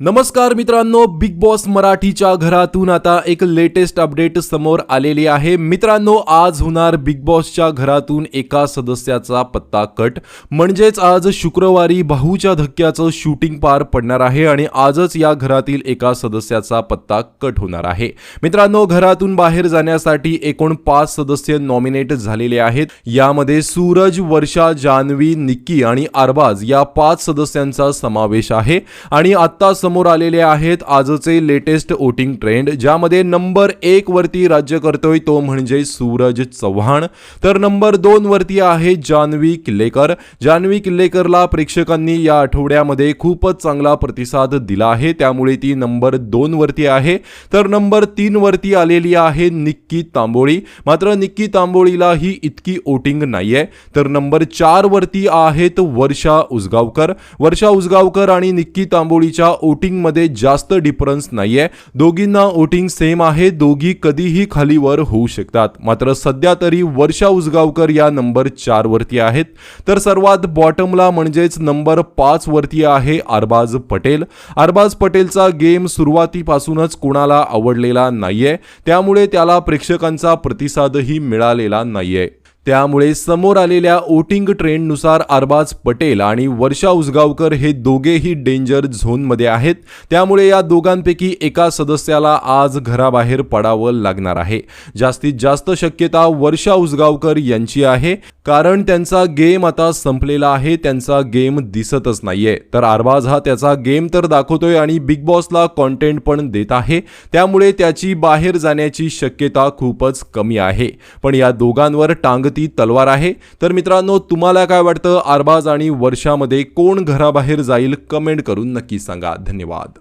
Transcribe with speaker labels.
Speaker 1: नमस्कार मित्रांनो big boss मराठीच्या घरातून आता एक लेटेस्ट अपडेट समोर आलेली आहे. मित्रांनो आज होणार बिग बॉसच्या घरातून एका सदस्याचा पत्ता कट. म्हणजेच आज शुक्रवारी भाऊच्या धक्क्याचं शूटिंग पार पडणार आहे आणि आजच या घरातील एका सदस्याचा पत्ता कट होणार आहे. मित्रांनो घरातून बाहेर जाण्यासाठी एकूण पाच सदस्य नॉमिनेट झालेले आहेत. यामध्ये सूरज वर्षा जान्हवी निक्की आणि अरबाज या पाच सदस्यांचा समावेश आहे. आणि आता समोर आलेले आहेत आजचे लेटेस्ट वोटिंग ट्रेंड ज्यामध्ये नंबर एक वरती राज्य करतोय तो म्हणजे सूरज चव्हाण. तर नंबर दोन वरती आहे जान्हवी किल्लेकर. जान्हवी किल्लेकरला प्रेक्षकांनी या आठवड्यामध्ये खूपच चांगला प्रतिसाद दिला आहे त्यामुळे ती नंबर दोन वरती आहे. तर नंबर तीन वरती आलेली आहे निक्की तांबोळी. मात्र निक्की तांबोळीला ही इतकी वोटिंग नाहीये. तर नंबर चार वरती आहेत वर्षा उसगावकर. वर्षा उसगावकर आणि निक्की तांबोळीच्या ओ वोटिंगमध्ये जास्त डिफरन्स नाही आहे दोघींना वोटिंग सेम आहे दोघी कधीही खाली वर होऊ शकतात. मात्र सध्या तरी वर्षा उसगावकर या नंबर चार वरती आहेत. तर सर्वात बॉटमला म्हणजेच नंबर पाच वरती आहे अरबाज पटेल. अरबाज पटेलचा गेम सुरुवातीपासूनच कुणाला आवडलेला नाहीये. त्यामुळे त्याला प्रेक्षकांचा प्रतिसादही मिळालेला नाहीये. त्यामुळे समोर आलेल्या वोटिंग ट्रेंडनुसार अरबाज पटेल आणि वर्षा उसगावकर हे दोघेही डेंजर झोनमध्ये आहेत. त्यामुळे या दोघांपैकी एका सदस्याला आज घराबाहेर पडावं लागणार आहे. जास्तीत जास्त शक्यता वर्षा उसगावकर यांची आहे. कारण त्यांचा गेम आता संपलेला आहे त्यांचा गेम दिसतच नाहीये. तर अरबाज हा त्याचा गेम तर दाखवतोय आणि बिग बॉसला कॉन्टेंट पण देत आहे. त्यामुळे त्याची बाहेर जाण्याची शक्यता खूपच कमी आहे. पण या दोघांवर टांगती तलवार आहे. तर मित्रांनो तुम्हाला काय वाटतं? आरबाज आणि वर्षामध्ये कोण घराबाहेर जाईल? कमेंट करून नक्की सांगा. धन्यवाद.